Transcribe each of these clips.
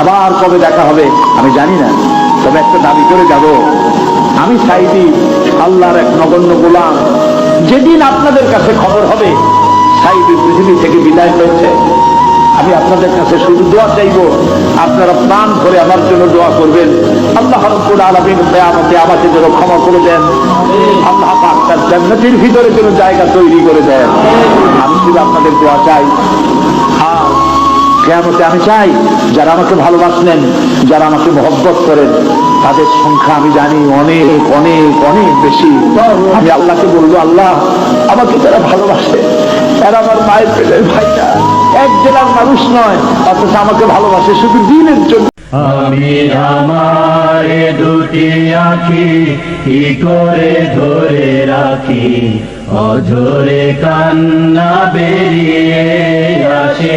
আবার কবে দেখা হবে, আমি জানি না। তবে একটা দাবি করে যাব। আমি সাইদি আল্লাহর এক নগণ্য গোলাম যেদিন আপনাদের কাছে খবর হবে সাইদি পৃথিবী থেকে বিদায় হয়েছে। আমি আপনাদের কাছে শুধু দোয়া চাইব, আপনারা প্রাণ ভরে আমার জন্য দোয়া করবেন। আল্লাহ রব্বুল আলামিন কিয়ামতে আমাকে যেন ক্ষমা করে দেন। আল্লাহ পাক তার ভিতরে যেন জায়গা তৈরি করে দেন। আমি শুধু আপনাদের দোয়া চাই। আর কেয়ামতে আমি চাই, যারা আমাকে ভালোবাসলেন, যারা আমাকে মহব্বত করেন, তাদের সংখ্যা আমি জানি অনেক অনেক অনেক বেশি। আমি আল্লাহকে বলব, আল্লাহ, আমাকে যারা ভালোবাসে, এরা আমার মায়ের পেলের ভাইটা। এক জেলার মানুষ নয়, অথচ আমাকে ভালোবাসে শুধু দিনের জন্য। আমি আমার দুটি আখি, কি করে ধরে রাখি? অঝরে কান্না বেরিয়ে আসে।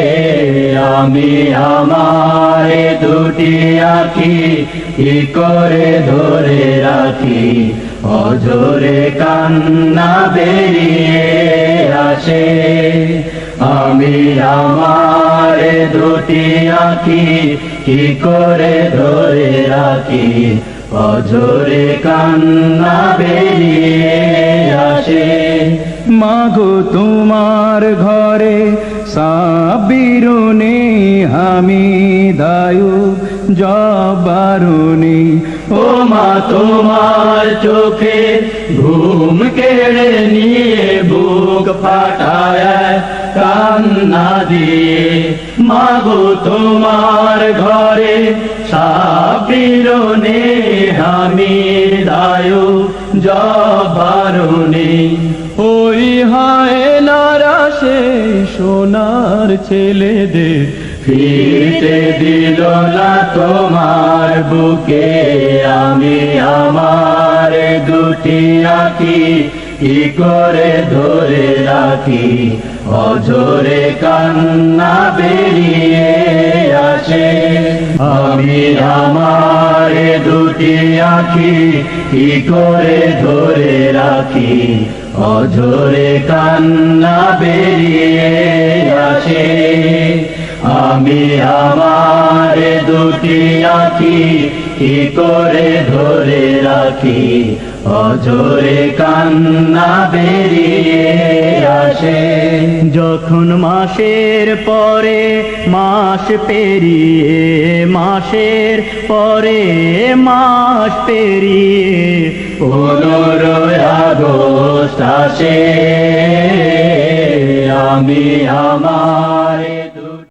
আমি আমার দুটি আখি কি করে ধরে রাখি? অজরে কান্না বেরিয়ে আসে। আমি আমার দুটি আখি কি করে ধরে রাখি? অজরে কান্না বেরিয়ে আসে। মাগো তোমার ঘরে সাবিরুনি আমি দায়ু জবারুনি। ও মা, তোমার চোখে ঘুম কেড়ে নিয়ে বুক ফাটায়, কান্না দিয়ে। মাগো, তোমার ঘরে সাবিরুনি আমি দায়ু জবারুনি। ওই হায় সোনার ছেলেদের ফিরতে দিল না তোমার বুকে। আমি আমার দুটি আঁকি কি করে ধরে রাখি? অঝরে কান্না বেরিয়ে আসে। আমি আমার দুটি আঁকি কি করে ধরে রাখি, অঝরে কান্না বেরিয়ে আসে। আমি আমার দুটি আঁকি কি করে ধরে রাখি অজরে কান্না বেরিয়ে আসে। যখন মাসের পরে মাস পেরিয়ে মাসের পরে মাস পেরিয়ে পনেরোই আগস্ট আসে আমি আমার